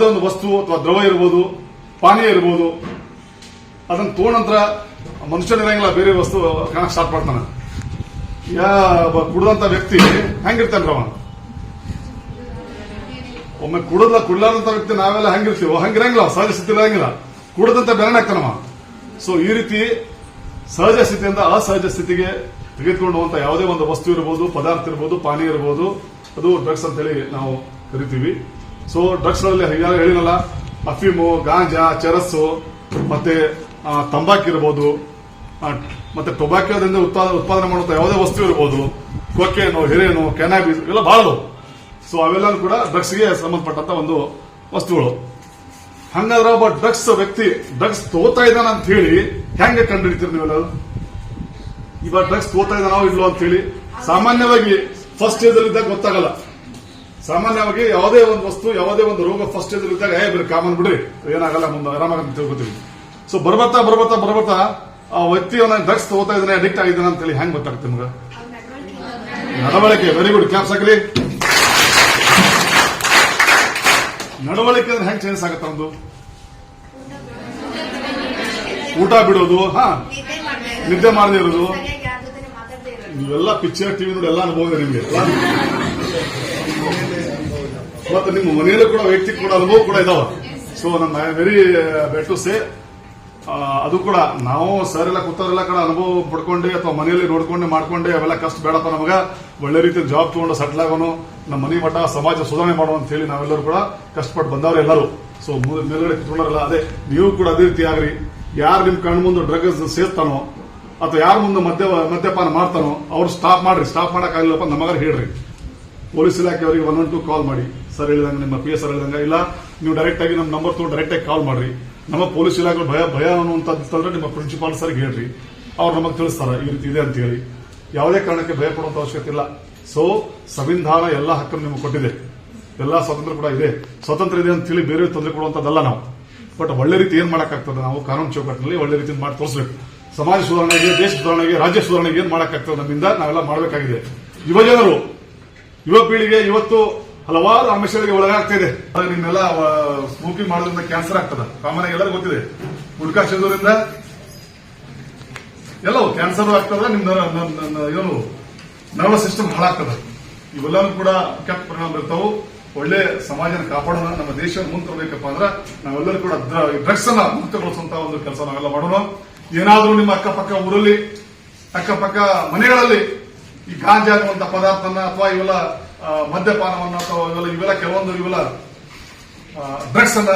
ಯಾವುದೇ ಒಂದು ವಸ್ತು ಅಥವಾ ದ್ರವ ಇರ್ಬೋದು, ಪಾನೀಯ ಇರ್ಬೋದು, ಅದನ್ನ ತಗೊಂಡ ನಂತರ ಮನುಷ್ಯನಿರಂಗಿಲ್ಲ ಬೇರೆ ವಸ್ತು ಕಾಣಕ್ ಸ್ಟಾರ್ಟ್ ಮಾಡ್ತಾನೆ. ಯಾ ಕುಡ್ದಂತ ವ್ಯಕ್ತಿ ಹೆಂಗಿರ್ತಾನ್ರಿ ಅವ ಒಮ್ಮೆ ಕುಡದ ಕುಡ್ಲಾರ್ದಂತ ವ್ಯಕ್ತಿ ನಾವೆಲ್ಲ ಹೆಂಗಿರ್ತೀವೋ, ಹಂಗಿರಂಗಿಲ್ಲ, ಸಹಜ ಸ್ಥಿತಿ ಇರಂಗಿಲ್ಲ. ಕುಡದಂತ ಬೆರಣ ಆಗ್ತಾನವ ಸೊ ಈ ರೀತಿ ಸಹಜ ಸ್ಥಿತಿಯಿಂದ ಅಸಹಜ ಸ್ಥಿತಿಗೆ ತೆಗೆದುಕೊಂಡು ಹೋಗುವಂತ ಯಾವುದೇ ಒಂದು ವಸ್ತು ಇರಬಹುದು ಪದಾರ್ಥ ಇರಬಹುದು ಪಾನೀಯ ಇರಬಹುದು ಅದು ಡ್ರಗ್ಸ್ ಅಂತ ಹೇಳಿ ನಾವು ಕರಿತೀವಿ. ಸೊ ಡ್ರಗ್ಸ್ನಲ್ಲಿ ಹೇಳಿನಲ್ಲ ಅಫೀಮು ಗಾಂಜಾ ಚರಸ್ಸು ಮತ್ತೆ ತಂಬಾಕು ಇರಬಹುದು ಮತ್ತೆ ಟೊಬ್ಯಾಕೋದಿಂದ ಉತ್ಪಾದನೆ ಉತ್ಪಾದನೆ ಮಾಡುವಂತ ಯಾವುದೇ ವಸ್ತು ಇರಬಹುದು ಕೊಕ್ಕೇನು ಹಿರೇನು ಕೆನಾಬಿಸ್ ಇವೆಲ್ಲ ಬಹಳ ಸೊ ಅವೆಲ್ಲ ಕೂಡ ಡ್ರಗ್ಸ್ಗೆ ಸಂಬಂಧಪಟ್ಟಂತ ಒಂದು ವಸ್ತುಗಳು. ಹಂಗಾದ್ರೆ ಒಬ್ಬ ಡ್ರಗ್ಸ್ ವ್ಯಕ್ತಿ ಡ್ರಗ್ಸ್ ತೋತಾ ಇದ್ದಾನ ಅಂತ ಹೇಳಿ ಹೆಂಗೆ ಕಂಡುಹಿಡಿತೀರಿ ನೀವೆಲ್ಲ ಇವಾಗ ಡ್ರಗ್ಸ್ ತೋತಾ ಇದ್ದಾನೋ ಇಲ್ಲೋ ಅಂತ ಹೇಳಿ, ಸಾಮಾನ್ಯವಾಗಿ ಫಸ್ಟ್ ಸ್ಟೇಜ್ ಅಲ್ಲಿ ಇದ್ದಾಗ ಗೊತ್ತಾಗಲ್ಲ. ಸಾಮಾನ್ಯವಾಗಿ ಯಾವುದೇ ಒಂದು ವಸ್ತು, ಯಾವುದೇ ಒಂದು ರೋಗ ಫಸ್ಟ್ ಅಲ್ಲಿ ಇದ್ದಾಗ, ಏ ಕಾಮನ್ ಬಿಡ್ರಿ ಏನಾಗಲ್ಲ, ಮುಂದೆ ಆರಾಮಾಗಿ ತಿಳ್ಕೊತೀವಿ. ಸೊ ಬರ್ಬರ್ತಾ ಬರ್ಬರ್ತಾ ಬರ್ಬರ್ತಾ, ಆ ವ್ಯಕ್ತಿ ಅವನ ಡ್ರಗ್ಸ್ ತಗೋತಾ ಇದ್ದಾನೆ ಅಡಿಕ್ಟ್ ಆಗಿದ್ದಾನೆ ಅಂತ ಹೇಳಿ ಹೆಂಗ್ ಗೊತ್ತಾಗುತ್ತೆ ನಿಮ್ಗೆ? ನಡವಳಿಕೆ ವೆರಿ ಗುಡ್ ಕ್ಲಾಪ್ಸ್ ಆಗಲಿ ನಡವಳಿಕೆ ಅಂದ್ರೆ ಹೆಂಗ್ ಚೇಂಜ್ ಆಗುತ್ತೆ ಒಂದು ಊಟ ಬಿಡೋದು, ಹಾ? ನಿದ್ದೆ ಮಾಡ್ದೆ ಇರೋದು. ಇವೆಲ್ಲ ಪಿಕ್ಚರ್ ಟಿವಿ ನೋಡಿ ಎಲ್ಲ ಅನುಭವ ನಿಮ್ಗೆ. ಮತ್ತೆ ನಿಮ್ಮ ಮನೆಯಲ್ಲೂ ಕೂಡ ವೈಯಕ್ತಿಕ ಕೂಡ, ಅನುಭವ ಕೂಡ ಇದಾವೆ. ಸೊ ನನ್ನ ವೆರಿ ಬೆಟ್ ಟು ಸೇ ಅದು ಕೂಡ ನಾವು ಸರ್ ಎಲ್ಲ ಕೂತವರೆಲ್ಲ ಕೂಡ ಅನುಭವ ಪಡ್ಕೊಂಡೆ ಅಥವಾ ಮನೆಯಲ್ಲಿ ನೋಡ್ಕೊಂಡೆ ಮಾಡ್ಕೊಂಡೆ ಅವೆಲ್ಲ ಕಷ್ಟ ಬೇಡಪ್ಪ ನಮಗ. ಒಳ್ಳೆ ರೀತಿ ಜಾಬ್ ತಗೊಂಡು ಸೆಟ್ಲ್ ಆಗೋನು, ನಮ್ಮ ಮನೆ ಮಠ, ಸಮಾಜ ಸುಧಾರಣೆ ಮಾಡೋ ಅಂತ ಹೇಳಿ ನಾವೆಲ್ಲರೂ ಕೂಡ ಕಷ್ಟಪಟ್ಟು ಬಂದವರು ಎಲ್ಲರೂ. ಸೊ ಮೇಲ್ಗಡೆ ಕುತ್ಕೊಂಡಾರಲ್ಲ ಅದೇ, ನೀವು ಕೂಡ ಅದೇ ರೀತಿ ಆಗ್ರಿ. ಯಾರು ನಿಮ್ ಕಣ್ಣು ಮುಂದೆ ಡ್ರಗ್ಸ್ ಸೇರ್ತಾನೋ, ಅಥವಾ ಯಾರ ಮುಂದೆ ಮದ್ಯ, ಮದ್ಯಪಾನ ಮಾಡ್ತಾನೋ, ಅವ್ರು ಸ್ಟಾಪ್ ಮಾಡ್ರಿ. ಸ್ಟಾಪ್ ಮಾಡಕ್ಕಾಗಿಲ್ಲಪ್ಪ ನಮಗಾರ ಹೇಳ್ರಿ. ಪೊಲೀಸ್ ಇಲಾಖೆ ಅವರಿಗೆ ಒನ್ ಒನ್ ಟು ಕಾಲ್ ಮಾಡಿ. ಸರ್ ಹೇಳಿದಂಗೆ ನಿಮ್ಮ ಪಿ ಎಸ್ ಸರ್ ಹೇಳಿದಂಗೆ ಇಲ್ಲ. ನೀವು ಡೈರೆಕ್ಟ್ ಆಗಿ ನಮ್ಮ ನಂಬರ್ ತೊಗೊಂಡು ಡೈರೆಕ್ಟ್ ಆಗಿ ಕಾಲ್ ಮಾಡ್ರಿ. ನಮ್ಮ ಪೊಲೀಸ್ ಇಲಾಖೆ ಭಯ ಭಯ ಅನ್ನುವಂಥದ್ದು ನಿಮ್ಮ ಪ್ರಿನ್ಸಿಪಾಲ್ ಸರ್ಗೆ ಹೇಳ್ರಿ. ಅವ್ರು ನಮಗೆ ತಿಳಿಸ್ತಾರೆ. ಈ ರೀತಿ ಇದೆ ಅಂತ ಹೇಳಿ ಯಾವುದೇ ಕಾರಣಕ್ಕೆ ಭಯ ಪಡುವಂತ ಅವಶ್ಯಕತೆ ಇಲ್ಲ. ಸೊ ಸಂವಿಧಾನ ಎಲ್ಲ ಹಕ್ಕನ್ನು ನಿಮಗೆ ಕೊಟ್ಟಿದೆ. ಎಲ್ಲ ಸ್ವಾತಂತ್ರ್ಯ ಕೂಡ ಇದೆ. ಸ್ವಾತಂತ್ರ್ಯ ಇದೆ ಅಂತ ಹೇಳಿ ಬೇರೆ ತೊಂದರೆ ಕೊಡುವಂಥದ್ದಲ್ಲ ನಾವು. ಬಟ್ ಒಳ್ಳೆ ರೀತಿ ಏನ್ ಮಾಡಕ್ಕಾಗ್ತದೆ? ನಾವು ಕಾನೂನು ಚೌಕಟ್ಟಿನಲ್ಲಿ ಒಳ್ಳೆ ರೀತಿ ಮಾಡಿ ತೋರಿಸಬೇಕು. ಸಮಾಜ ಸುಧಾರಣೆಗೆ, ದೇಶ ಸುಧಾರಣೆಗೆ, ರಾಜ್ಯ ಸುಧಾರಣೆಗೆ ಏನ್ ಮಾಡಕ್ಕಾಗ್ತದೆ ನಮ್ಮಿಂದ ನಾವೆಲ್ಲ ಮಾಡಬೇಕಾಗಿದೆ. ಯುವಜನರು ಯುವ ಪೀಳಿಗೆ ಇವತ್ತು ಹಲವಾರು ಅಂಶಗಳಿಗೆ ಒಳಗಾಗ್ತಾ ಇದೆ. ನಿನ್ನೆಲ್ಲ ನಿಮ್ಮೆಲ್ಲ ಸ್ಮೋಕಿಂಗ್ ಮಾಡೋದ್ರಿಂದ ಕ್ಯಾನ್ಸರ್ ಆಗ್ತದೆ. ಕಾಮನ್ ಆಗಿ ಎಲ್ಲರಿಗೂ ಗೊತ್ತಿದೆ. ಗುಡ್ಕಾ ಸೇದೋದ್ರಿಂದ ಎಲ್ಲವೂ ಕ್ಯಾನ್ಸರ್ ಆಗ್ತದ ನಿಮ್ ನರ- ನ- ನ- ನ- ಏನು ನರ್ವಸ್ ಸಿಸ್ಟಮ್ ಹಾಳಾಗ್ತದ. ಇವೆಲ್ಲವೂ ಕೂಡ ಕೆಟ್ಟ ಪರಿಣಾಮ ಬರ್ತಾವು. ಒಳ್ಳೆ ಸಮಾಜನ ಕಾಪಾಡೋಣ, ನಮ್ಮ ದೇಶ ಮುಂತರಬೇಕಪ್ಪ ಅಂದ್ರೆ ನಾವೆಲ್ಲರೂ ಕೂಡ ಡ್ರಗ್ಸ್ ಅನ್ನ ಮುಕ್ತಗೊಳಿಸುವಂತ ಒಂದು ಕೆಲಸ ನಾವೆಲ್ಲ ಮಾಡೋಣ. ಏನಾದರೂ ನಿಮ್ಮ ಅಕ್ಕಪಕ್ಕ ಊರಲ್ಲಿ, ಅಕ್ಕಪಕ್ಕ ಮನೆಗಳಲ್ಲಿ ಈ ಗಾಂಜಾ ಅನ್ನುವಂತ ಪದಾರ್ಥನ ಅಥವಾ ಇವೆಲ್ಲ ಮದ್ಯಪಾನವನ್ನು ಅಥವಾ ಇವೆಲ್ಲ ಇವೆಲ್ಲ ಕೆಲವೊಂದು ಇವೆಲ್ಲ ಡ್ರಗ್ಸ್ ಅನ್ನ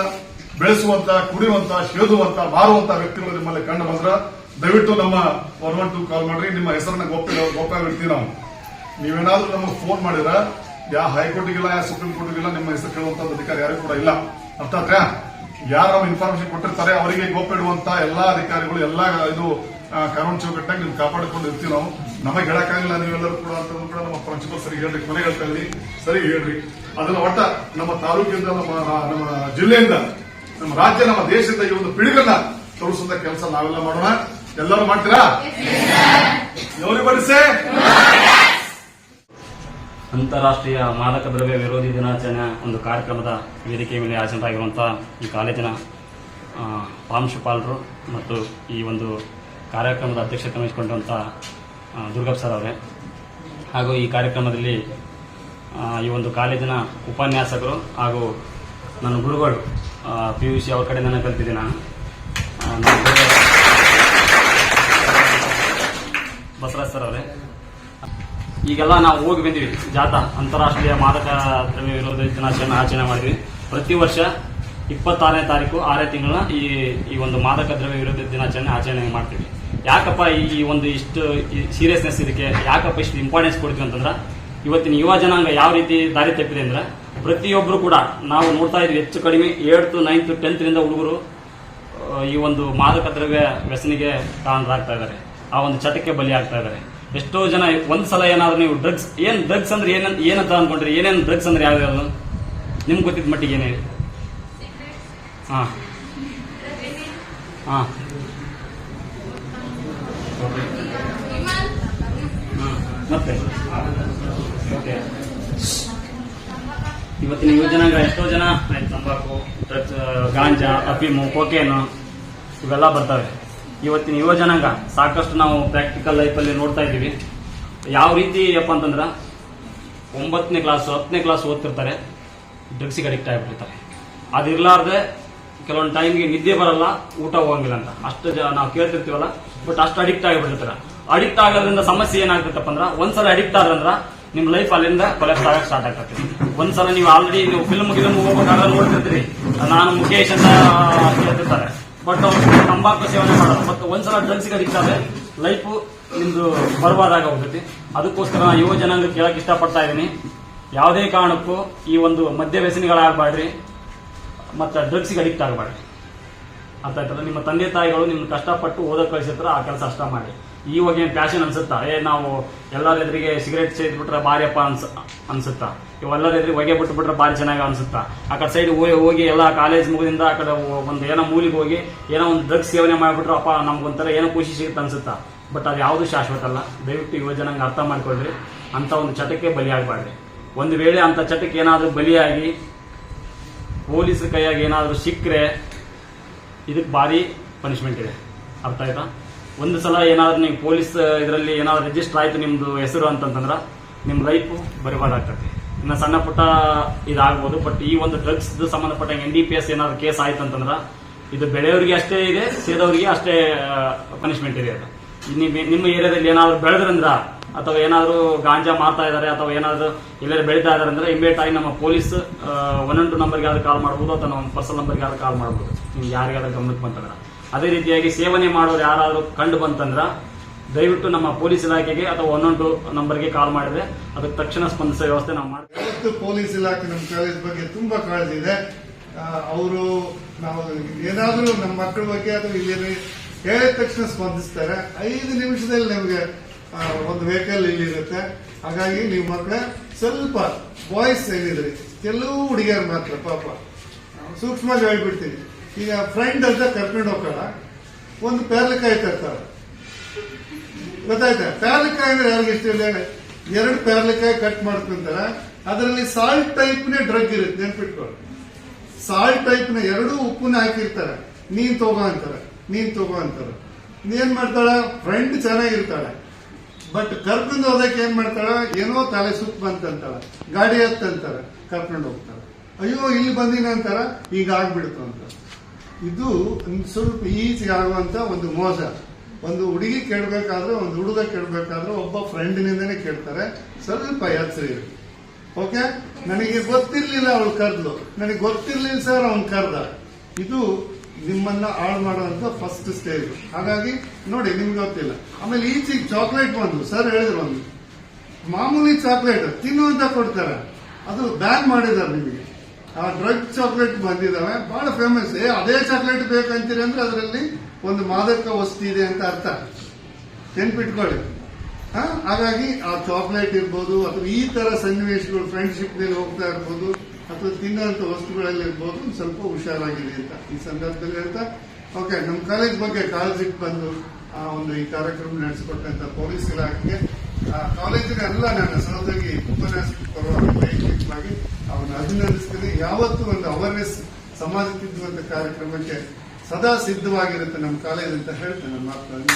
ಬೆಳೆಸುವಂತ, ಕುಡಿಯುವಂತ ಸೇದುವಂತ ಮಾರುವಂತ ವ್ಯಕ್ತಿಗಳು ನಿಮ್ಮಲ್ಲಿ ಕಂಡು ಬಂದ್ರ, ದಯವಿಟ್ಟು ನಮ್ಮ ಒನ್ ಒನ್ ಟು ಕಾಲ್ ಮಾಡ್ರಿ, ನಿಮ್ಮ ಹೆಸರನ್ನ ಗೋಪ್ಯ ಇಡ್ತೀವಿ ನಾವು. ನೀವೇನಾದ್ರೂ ನಮಗೆ ಫೋನ್ ಮಾಡಿದ್ರ ಯಾವ ಹೈಕೋರ್ಟ್ಗಿಲ್ಲ ಯಾವ ಸುಪ್ರೀಂ ಕೋರ್ಟ್ಗಿಲ್ಲ ನಿಮ್ಮ ಹೆಸರು ಕೇಳುವಂತ ಅಧಿಕಾರಿ ಯಾರು ಕೂಡ ಇಲ್ಲ. ಅರ್ಥ ಯಾರು ನಮ್ಮ ಇನ್ಫಾರ್ಮೇಶನ್ ಕೊಟ್ಟಿರ್ತಾರೆ, ಅವರಿಗೆ ಗೋಪ್ಯ ಇಡುವಂತ ಎಲ್ಲಾ ಅಧಿಕಾರಿಗಳು, ಎಲ್ಲಾ ಇದು ಕಾನೂನು ಚೌಕಟ್ಟಾಗಿ ನೀವು ಕಾಪಾಡಿಕೊಂಡು ಇರ್ತೀವಿ ನಾವು. ನಮಗೆ ಹೇಳಕ್ಕಾಗಿಲ್ಲ ನೀವೆಲ್ಲರೂ ಕೂಡ ಅಂತ ಕೂಡ ನಮ್ಮ ಪ್ರಾಂಶುಪಾಲ್ ಸರಿ ಹೇಳ್ರಿ ಮನೆ ಹೇಳ್ತಾ ಇದ್ರಿ ಸರಿ ಹೇಳ್ರಿ. ಅದನ್ನ ಒಟ್ಟ ನಮ್ಮ ತಾಲೂಕಿಂದ ನಮ್ಮ ನಮ್ಮ ಜಿಲ್ಲೆಯಿಂದ ನಮ್ಮ ರಾಜ್ಯ ನಮ್ಮ ದೇಶದ ಈ ಒಂದು ಪಿಳಿಗನ್ನ ತೋರಿಸುವಂತ ಕೆಲಸ ನಾವೆಲ್ಲ ಮಾಡೋಣ. ಎಲ್ಲರೂ ಮಾಡ್ತೀರಾ? ಬಡಿಸೆ ಅಂತಾರಾಷ್ಟ್ರೀಯ ಮಾದಕ ದ್ರವ್ಯ ವಿರೋಧಿ ದಿನಾಚರಣೆ ಒಂದು ಕಾರ್ಯಕ್ರಮದ ವೇದಿಕೆ ಮೇಲೆ ಆಚರಣೆಯಾಗಿರುವಂತಹ ಈ ಕಾಲೇಜಿನ ಪ್ರಾಂಶುಪಾಲರು ಮತ್ತು ಈ ಒಂದು ಕಾರ್ಯಕ್ರಮದ ಅಧ್ಯಕ್ಷತೆ ವಹಿಸಿಕೊಂಡಂಥ ಆ, ದುರ್ಗಪ್ಪ ಸರ್ ಅವರೇ. ಹಾಗೂ ಈ ಕಾರ್ಯಕ್ರಮದಲ್ಲಿ ಈ ಒಂದು ಕಾಲೇಜಿನ ಉಪನ್ಯಾಸಕರು ಹಾಗೂ ನನ್ನ ಗುರುಗಳು ಪಿ ಯು ಸಿ ಅವ್ರ ಕಡೆ ನಾನು ಕಲ್ತಿದ್ದೆ ನಾನು. ಬಸವರಾಜ್ ಸರ್ ಅವರೇ. ಈಗೆಲ್ಲ ನಾವು ಹೋಗಿ ಬಂದಿವಿ. ಜಾಥಾ, ಅಂತಾರಾಷ್ಟ್ರೀಯ ಮಾದಕ ದ್ರವ್ಯ ವಿರೋಧ ದಿನಾಚರಣೆ ಆಚರಣೆ ಮಾಡಿದ್ವಿ. ಪ್ರತಿ ವರ್ಷ ಇಪ್ಪತ್ತಾರನೇ ತಾರೀಕು, ಆರನೇ ತಿಂಗಳ ಈ ಈ ಒಂದು ಮಾದಕ ದ್ರವ್ಯ ವಿರೋಧ ದಿನಾಚರಣೆ ಆಚರಣೆ ಮಾಡ್ತೀವಿ. ಯಾಕಪ್ಪ ಈ ಒಂದು ಇಷ್ಟು ಸೀರಿಯಸ್ನೆಸ್ ಇದಕ್ಕೆ? ಯಾಕಪ್ಪ ಇಷ್ಟು ಇಂಪಾರ್ಟೆನ್ಸ್ ಕೊಡ್ತೀವಿ ಅಂತಂದ್ರೆ ಇವತ್ತಿನ ಯುವ ಜನಾಂಗ ಯಾವ ರೀತಿ ದಾರಿ ತಪ್ಪಿದೆ ಅಂದ್ರೆ ಪ್ರತಿಯೊಬ್ಬರು ಕೂಡ ನಾವು ನೋಡ್ತಾ ಇದ್ವಿ ಹೆಚ್ಚು ಕಡಿಮೆ ಏಳ್ತು ನೈನ್ತ್ ಟೆಂತ್ನಿಂದ ಹುಡುಗರು ಈ ಒಂದು ಮಾದಕ ದ್ರವ್ಯ ವ್ಯಸನಿಗೆ ಕಾರಣರಾಗ್ತಾ ಇದ್ದಾರೆ. ಆ ಒಂದು ಚಟಕ್ಕೆ ಬಲಿ ಆಗ್ತಾ ಇದ್ದಾರೆ. ಎಷ್ಟೋ ಜನ ಒಂದು ಸಲ ಏನಾದರೂ ನೀವು ಡ್ರಗ್ಸ್ ಏನ್ ಡ್ರಗ್ಸ್ ಅಂದ್ರೆ ಏನ ಏನಂತ ಅನ್ಕೊಂಡ್ರಿ? ಏನೇನು ಡ್ರಗ್ಸ್ ಅಂದ್ರೆ ಯಾವ್ದು ನಿಮ್ಗೆ ಗೊತ್ತಿದ್ದ ಮಟ್ಟಿಗೆ ಏನೇ? ಹಾಂ. ಹಾ. ಇವತ್ತಿನ ಯುವಜನಾಂಗ ಎಷ್ಟೋ ಜನ? ತಂಬಾಕು ಗಾಂಜಾ, ಅಫೀಮು, ಕೋಕೇನು, ಇವೆಲ್ಲ ಬರ್ತವೆ. ಇವತ್ತಿನ ಯುವ ಜನಾಂಗ ಸಾಕಷ್ಟು ನಾವು ಪ್ರಾಕ್ಟಿಕಲ್ ಲೈಫಲ್ಲಿ ನೋಡ್ತಾ ಇದ್ದೀವಿ. ಯಾವ ರೀತಿ ಅಪ್ಪ ಅಂತಂದ್ರೆ, ಒಂಬತ್ತನೇ ಕ್ಲಾಸ್ ಹತ್ತನೇ ಕ್ಲಾಸ್ ಓದ್ತಿರ್ತಾರೆ ಡ್ರಗ್ಸಿಗೆ ಅಡಿಕ್ಟ್ ಆಗಿಬಿಟ್ಟಿರ್ತಾರೆ. ಅದಿರ್ಲಾರ್ದೆ ಕೆಲವೊಂದು ಟೈಮ್ಗೆ ನಿದ್ದೆ ಬರಲ್ಲ, ಊಟ ಹೋಗಂಗಿಲ್ಲ ಅಂತ. ಅಷ್ಟು ಜನ ನಾವು ಕೇಳ್ತಿರ್ತೀವಲ್ಲ ಬಟ್ ಅಷ್ಟು ಅಡಿಕ್ಟ್ ಆಗಿಬಿಟ್ಟಿರ್ತಾರೆ. ಅಡಿಕ್ಟ್ ಆಗೋದ್ರಿಂದ ಸಮಸ್ಯೆ ಏನಾಗ್ತೈತಪ್ಪ ಅಂದ್ರೆ, ಒಂದ್ಸಲ ಅಡಿಕ್ಟ್ ಆದ್ರಂದ್ರ ನಿಮ್ ಲೈಫ್ ಅಲ್ಲಿಂದ ಕೊಲೆಕ್ಟ್ ಆಗಕ್ಕೆ ಸ್ಟಾರ್ಟ್ ಆಗ್ತದೆ ಒಂದ್ಸಲ ನೀವು ಆಲ್ರೆಡಿ ನೀವು ಫಿಲ್ಮ್ ಗಿಲ್ಮ್ ಹೋಗ್ಬೇಕಾದ್ರೆ ನೋಡ್ತಿರ್ತೀರಿ. ನಾನು ಮುಖೇಶ್ ಅಂತ ಕೇಳ್ತಿರ್ತಾರೆ. ಬಟ್ ತಂಬಾಕು ಸೇವನೆ ಮಾಡೋದು ಬಟ್ ಒಂದ್ಸಲ ಡ್ರಗ್ಸ್ಗೆ ಅಡಿಕ್ಟ್ ಆದ್ರೆ ಲೈಫ್ ನಿಮ್ದು ಬರ್ಬಾದಾಗ ಹೋಗ್ತೈತಿ. ಅದಕ್ಕೋಸ್ಕರ ನಾನು ಯುವ ಜನಾಂಗ ಕೇಳಕ್ ಇಷ್ಟಪಡ್ತಾ ಇದ್ದೀನಿ. ಯಾವುದೇ ಕಾರಣಕ್ಕೂ ಈ ಒಂದು ಮದ್ಯ ವ್ಯಸನಿಗಳಾಗಬಾರ್ರಿ ಮತ್ತೆ ಡ್ರಗ್ಸ್ಗೆ ಅಡಿಕ್ಟ್ ಆಗಬಾರ್ದು ಅರ್ಥ ಆಯ್ತಲ್ಲ? ನಿಮ್ಮ ತಂದೆ ತಾಯಿಗಳು ನಿಮ್ಮ ಕಷ್ಟಪಟ್ಟು ಓದೋ ಕಳಿಸಿರ್ತಾರೆ, ಆ ಕೆಲಸ ಅಷ್ಟ ಮಾಡಿ ಇವಾಗ ಏನು ಪ್ಯಾಷನ್ ಅನ್ಸುತ್ತಾ? ಏ, ನಾವು ಎಲ್ಲರ ಎದುರಿಗೆ ಸಿಗರೇಟ್ ಸೇದ್ಬಿಟ್ರೆ ಬಾರಿಯಪ್ಪ ಅನ್ಸ, ಅನ್ಸುತ್ತಾ? ಇವೆಲ್ಲರ ಎದುರಿಗೆ ಹೊಗೆ ಬಿಟ್ಟು ಬಿಟ್ರೆ ಭಾರಿ ಚೆನ್ನಾಗಿ ಅನ್ಸುತ್ತಾ? ಆ ಕಡೆ ಸೈಡ್ ಹೋಗಿ ಎಲ್ಲ ಕಾಲೇಜ್ ಮುಗಿದಿಂದ ಆ ಕಡೆ ಒಂದು ಏನೋ ಮೂಲಿಗೆ ಹೋಗಿ, ಏನೋ ಒಂದು ಡ್ರಗ್ಸ್ ಸೇವನೆ ಮಾಡಿಬಿಟ್ರೆ ಅಪ್ಪ ನಮ್ಗೊಂಥರ ಏನೋ ಖುಷಿ ಸಿಗುತ್ತೆ ಅನ್ಸುತ್ತಾ? ಬಟ್ ಅದು ಯಾವುದು ಶಾಶ್ವತ ಅಲ್ಲ. ದಯವಿಟ್ಟು ಯುವ ಅರ್ಥ ಮಾಡ್ಕೊಳ್ರಿ. ಅಂತ ಒಂದು ಚಟಕ್ಕೆ ಬಲಿಯಾಗಬಾರ್ದು. ಒಂದು ವೇಳೆ ಅಂತ ಚಟಕ್ಕೆ ಏನಾದರೂ ಬಲಿಯಾಗಿ ಪೊಲೀಸರ ಕೈಯಾಗಿ ಏನಾದರೂ ಸಿಕ್ಕರೆ ಇದಕ್ಕೆ ಭಾರಿ ಪನಿಷ್ಮೆಂಟ್ ಇದೆ. ಅರ್ಥ ಆಯ್ತಾ? ಒಂದು ಸಲ ಏನಾದರೂ ನೀವು ಪೊಲೀಸ್ ಇದರಲ್ಲಿ ಏನಾದ್ರು ರಿಜಿಸ್ಟರ್ ಆಯ್ತು ನಿಮ್ಮದು ಹೆಸರು ಅಂತಂತಂದ್ರೆ ನಿಮ್ಮ ಲೈಫ್ ಬರಬಾರ್ದಾಗ್ತದೆ. ಇನ್ನು ಸಣ್ಣ ಪುಟ್ಟ ಇದಾಗ್ಬೋದು ಬಟ್ ಈ ಒಂದು ಡ್ರಗ್ಸ್ ಸಂಬಂಧಪಟ್ಟ ಎನ್ ಡಿ ಪಿ ಎಸ್ ಏನಾದ್ರು ಕೇಸ್ ಆಯ್ತು ಅಂತಂದ್ರೆ ಇದು ಬೆಳೆಯವರಿಗೆ ಅಷ್ಟೇ ಇದೆ, ಸೇದವರಿಗೆ ಅಷ್ಟೇ ಪನಿಷ್ಮೆಂಟ್ ಇದೆ ಅದು. ನಿಮ್ಮ ಏರಿಯಾದಲ್ಲಿ ಏನಾದ್ರು ಬೆಳೆದ್ರಂದ್ರ ಅಥವಾ ಏನಾದರೂ ಗಾಂಜಾ ಮಾರ್ತಾ ಇದ್ದಾರೆ ಅಥವಾ ಏನಾದರೂ ಎಲ್ಲರೂ ಬೆಳೀತಾ ಇದ್ದಾರೆ ಅಂದ್ರೆ ಇಮಿಡಿಯೇಟ್ ಆಗಿ ನಮ್ಮ ಪೊಲೀಸ್ ಒನ್ ಒನ್ ಟು ನಂಬರ್ಗೆ ಆದರೂ ಕಾಲ್ ಮಾಡ್ಬೋದು ಅಥವಾ ನಮ್ಮ ಪರ್ಸನಲ್ ನಂಬರ್ಗೆ ಆದರೂ ಕಾಲ್ ಮಾಡ್ಬೋದು. ನಿಮ್ಗೆ ಯಾರಿಗಾದ್ರೂ ಗಮನಕ್ಕೆ ಬಂತಂದ್ರೆ ಅದೇ ರೀತಿಯಾಗಿ ಸೇವನೆ ಮಾಡೋರು ಯಾರಾದರೂ ಕಂಡು ಬಂತಂದ್ರೆ ದಯವಿಟ್ಟು ನಮ್ಮ ಪೊಲೀಸ್ ಇಲಾಖೆಗೆ ಅಥವಾ ಒನ್ ಒನ್ ಟು ನಂಬರ್ಗೆ ಕಾಲ್ ಮಾಡಿದ್ರೆ ಅದಕ್ಕೆ ತಕ್ಷಣ ಸ್ಪಂದಿಸೋ ವ್ಯವಸ್ಥೆ ನಾವು ಮಾಡ್ತೀವಿ. ಪೊಲೀಸ್ ಇಲಾಖೆ ನಮ್ಮ ಕಾಲೇಜ್ ಬಗ್ಗೆ ತುಂಬಾ ಕಾಳಜಿ ಇದೆ. ಅವರು ನಾವು ಏನಾದರೂ ನಮ್ಮ ಮಕ್ಕಳ ಬಗ್ಗೆ ಅಥವಾ ಇಲ್ಲಿ ಹೇಳಿದ ತಕ್ಷಣ ಸ್ಪಂದಿಸ್ತಾರೆ. ಐದು ನಿಮಿಷದಲ್ಲಿ ನಮಗೆ ಒಂದು ವೆಹಿಕಲ್ ಇಲ್ಲಿ ಇರುತ್ತೆ ಹಾಗಾಗಿ ನೀವು ಮಕ್ಕಳ ಸ್ವಲ್ಪ ಬಾಯ್ಸ್ ಏನಿದ್ರಿ ಕೆಲವು ಹುಡುಗಿಯರು ಮಾತ್ರ ಪಾಪ. ಸೂಕ್ಷ್ಮವಾಗಿ ಹೇಳ್ಬಿಡ್ತೀನಿ. ಈಗ ಫ್ರೆಂಡ್ ಅಂತ ಕರ್ಕೊಂಡು ಹೋಗೋಣ ಒಂದು ಪೇರ್ಲಕಾಯಿ ತರ್ತಾರೆ. ಗೊತ್ತಾಯ್ತಾ? ಪ್ಯಾರ್ಲಿಕಾಯಿ ಅಂದ್ರೆ ಯಾರಿಗೆ ಇಷ್ಟ ಇಲ್ಲ? ಎರಡು ಪ್ಯಾರ್ಲಿಕಾಯಿ ಕಟ್ ಮಾಡ್ಕೊಂತಾರ. ಅದರಲ್ಲಿ ಸಾಲ್ಟ್ ಟೈಪ್ನೇ ಡ್ರಗ್ ಇರುತ್ತೆ ನೆನ್ಪಿಟ್ಕೊಳ್ಳಿ ಸಾಲ್ಟ್ ಟೈಪ್ನ ಎರಡೂ ಉಪ್ಪನ್ನ ಹಾಕಿರ್ತಾರೆ. ನೀನ್ ತಗೋ ಅಂತಾರೆ. ನೀನ್ ತಗೋ ಅಂತಾರೆ. ಏನ್ ಮಾಡ್ತಾಳ? ಫ್ರೆಂಡ್ ಚೆನ್ನಾಗಿರ್ತಾಳೆ. ಬಟ್ ಕರ್ಕೊಂಡು ಹೋದಕ್ಕೆ ಏನ್ ಮಾಡ್ತಾಳ? ಏನೋ ತಲೆ ಸುತ್ತ ಬಂತಂತಾಳ. ಗಾಡಿ ಹತ್ತಂತಾರ ಕರ್ಕೊಂಡು ಹೋಗ್ತಾರೆ ಅಯ್ಯೋ, ಇಲ್ಲಿ ಬಂದಿನ ಅಂತಾರ? ಈಗ ಆಗ್ಬಿಡ್ತು ಅಂತ. ಇದು ಸ್ವಲ್ಪ ಈಸಿ ಆಗುವಂತ ಒಂದು ಮೋಸ. ಒಂದು ಹುಡುಗಿ ಕೇಳಬೇಕಾದ್ರೆ, ಒಂದು ಹುಡುಗ ಕೇಳಬೇಕಾದ್ರೆ ಒಬ್ಬ ಫ್ರೆಂಡ್ನಿಂದನೇ ಕೇಳ್ತಾರೆ. ಸ್ವಲ್ಪ ಯಾತ್ರಿ ಓಕೆ? ನನಗೆ ಗೊತ್ತಿರ್ಲಿಲ್ಲ ಅವಳು ಕರ್ದ್ಲು. ನನಗೆ ಗೊತ್ತಿರ್ಲಿಲ್ಲ ಸರ್, ಅವ್ನು ಕರ್ದ. ಇದು ನಿಮ್ಮನ್ನ ಹಾಳು ಮಾಡುವಂತ ಫಸ್ಟ್ ಸ್ಟೇಜ್ ಹಾಗಾಗಿ ನೋಡಿ, ನಿಮ್ಗೆ ಗೊತ್ತಿಲ್ಲ. ಆಮೇಲೆ ಈಚೆಗೆ ಚಾಕ್ಲೇಟ್ ಬಂದು ಸರ್ ಹೇಳಿದ್ರು ಒಂದು. ಮಾಮೂಲಿ ಚಾಕ್ಲೇಟ್ ತಿನ್ನುವಂತ ಕೊಡ್ತಾರೆ. ಅದು ಬ್ಯಾನ್ ಮಾಡಿದಾರೆ ನಿಮಗೆ. ಆ ಡ್ರಗ್ ಚಾಕ್ಲೇಟ್ ಬಂದಿದ್ದಾವೆ. ಬಹಳ ಫೇಮಸ್ ಏ, ಅದೇ ಚಾಕ್ಲೇಟ್ ಬೇಕಂತೀರಿ ಅಂದ್ರೆ ಅದರಲ್ಲಿ ಒಂದು ಮಾದಕ ವಸ್ತು ಇದೆ ಅಂತ ಅರ್ಥ. ನೆನ್ಪಿಟ್ಕೊಳ್ಳಿ? ಹಾಗಾಗಿ ಆ ಚಾಕ್ಲೇಟ್ ಇರ್ಬೋದು ಅಥವಾ ಈ ತರ ಸನ್ನಿವೇಶಗಳು ಫ್ರೆಂಡ್ಶಿಪ್ನಲ್ಲಿ ಹೋಗ್ತಾ ಇರ್ಬೋದು ಅಥವಾ ತಿನ್ನುವಂತ ವಸ್ತುಗಳಲ್ಲಿ ಇರ್ಬೋದು, ಸ್ವಲ್ಪ ಹುಷಾರಾಗಿದೆ ಅಂತ ಈ ಸಂದರ್ಭದಲ್ಲಿ ಅಂತ ಓಕೆ ನಮ್ಮ ಕಾಲೇಜ್ ಬಗ್ಗೆ ಕಾಳಜಿಗೆ ಬಂದು ಆ ಒಂದು ಈ ಕಾರ್ಯಕ್ರಮ ನಡೆಸಿಕೊಟ್ಟಂತ ಪೊಲೀಸ್ ಇಲಾಖೆಗೆ, ಆ ಕಾಲೇಜಿನ ಎಲ್ಲ ನನ್ನ ಸಹೋದರಿ ಉಪನ್ಯಾಸಕ್ಕೆ ಪರವಾಗಿ ವೈಯಕ್ತಿಕವಾಗಿ ಅವನ್ನ ಅಭಿನಂದಿಸ್ತೀನಿ. ಯಾವತ್ತೂ ಒಂದು ಅವೇರ್ನೆಸ್ ಸಮಾಜ ತಿದ್ದುವಂತ ಕಾರ್ಯಕ್ರಮಕ್ಕೆ ಸದಾ ಸಿದ್ಧವಾಗಿರುತ್ತೆ ನಮ್ಮ ಕಾಲೇಜ್ ಅಂತ ಹೇಳ್ತೇನೆ ನನ್ನ ಮಾತನ್ನು